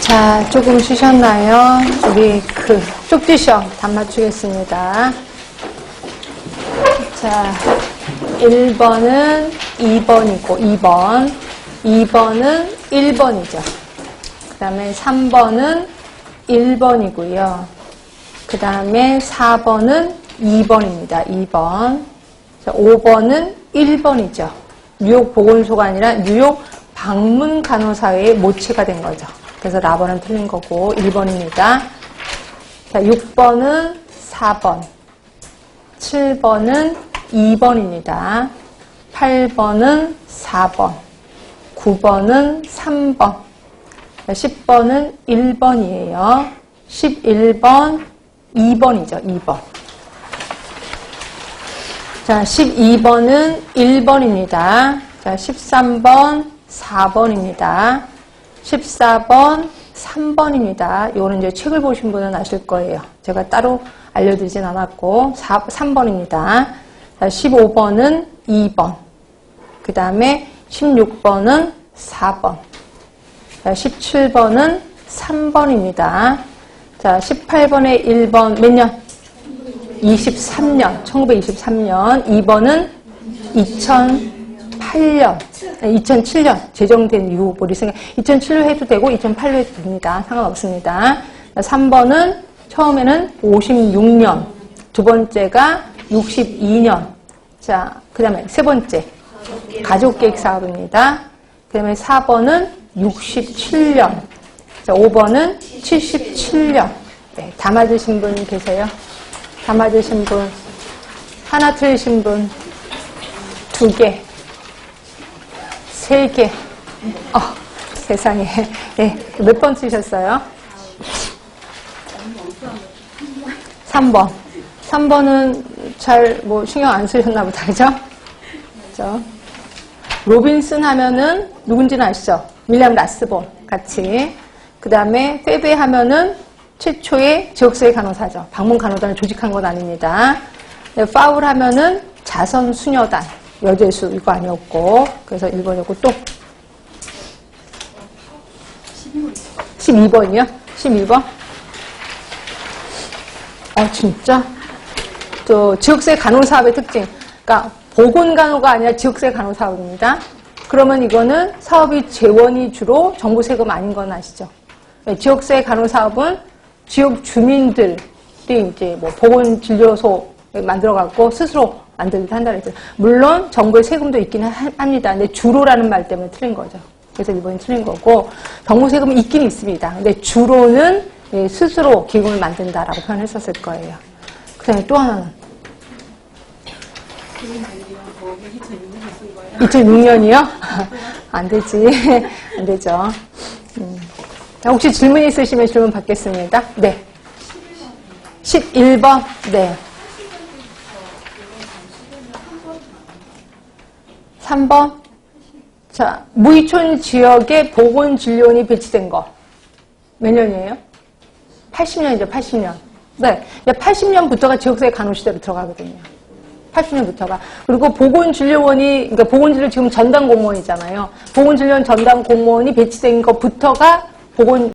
자, 조금 쉬셨나요? 우리 그 쪽지 시험 답 맞추겠습니다. 자, 1번은 2번이고 2번, 2번은 1번이죠. 그 다음에 3번은 1번이고요. 그 다음에 4번은 2번입니다. 2번. 자, 5번은 1번이죠. 뉴욕 보건소가 아니라 뉴욕 방문 간호사의 모체가 된 거죠. 그래서 라번은 틀린 거고 1번입니다. 자, 6번은 4번. 7번은 2번입니다. 8번은 4번. 9번은 3번. 10번은 1번이에요. 11번 2번이죠. 2번. 자, 12번은 1번입니다. 자, 13번 4번입니다. 14번 3번입니다. 이거는 이제 책을 보신 분은 아실 거예요. 제가 따로 알려드리진 않았고 4, 3번입니다. 자, 15번은 2번. 그 다음에 16번은 4번. 자, 17번은 3번입니다. 자, 18번에 1번 몇 년? 23년, 1923년. 2번은 2008년, 2007년 제정된 이후 머리 생각 2007년 해도 되고 2008년 해도 됩니다. 상관없습니다. 3번은 처음에는 56년, 두 번째가 62년. 자, 그 다음에 세 번째 가족계획 사업입니다. 그 다음에 4번은 67년. 자, 5번은 77년. 네, 다 맞으신 분 계세요? 다 맞으신 분? 하나 틀리신 분? 두 개? 세 개? 어, 세상에. 네, 몇번 쓰셨어요? 3번. 3번은 잘 뭐 신경 안 쓰셨나 보다, 그죠? 그죠? 로빈슨 하면은 누군지는 아시죠? 윌리엄 라스본 같이. 그 다음에 페베 하면은 최초의 지역사회 간호사죠. 방문 간호단을 조직한 건 아닙니다. 네, 파울 하면은 자선 수녀단 여제수 이거 아니었고 그래서 1번이었고 또 12번이요? 12번? 아 진짜? 또 지역사회 간호사업의 특징. 그러니까 보건간호가 아니라 지역사회 간호사업입니다. 그러면 이거는 사업이 재원이 주로 정부 세금 아닌 건 아시죠? 네, 지역사회 간호사업은 지역 주민들이 이제 뭐 보건진료소 만들어갖고 스스로 만들기도 한다 그랬죠. 물론 정부의 세금도 있기는 하- 합니다. 근데 주로라는 말 때문에 틀린 거죠. 그래서 이번에 틀린 거고 정부 세금은 있긴 있습니다. 근데 주로는 예, 스스로 기금을 만든다라고 표현했었을 거예요. 그 다음에 또 하나는 2006년이요? 안 되지. 안 되죠. 음. 자, 혹시 질문 있으시면 질문 받겠습니다. 네. 11번. 네. 3번. 자, 무이촌 지역에 보건진료원이 배치된 거. 몇 년이에요? 80년이죠, 80년. 네. 80년부터가 지역사회 간호시대로 들어가거든요. 80년부터가. 그리고 보건진료원이, 그러니까 보건진료 지금 전담 공무원이잖아요. 보건진료원 전담 공무원이 배치된 것부터가 보건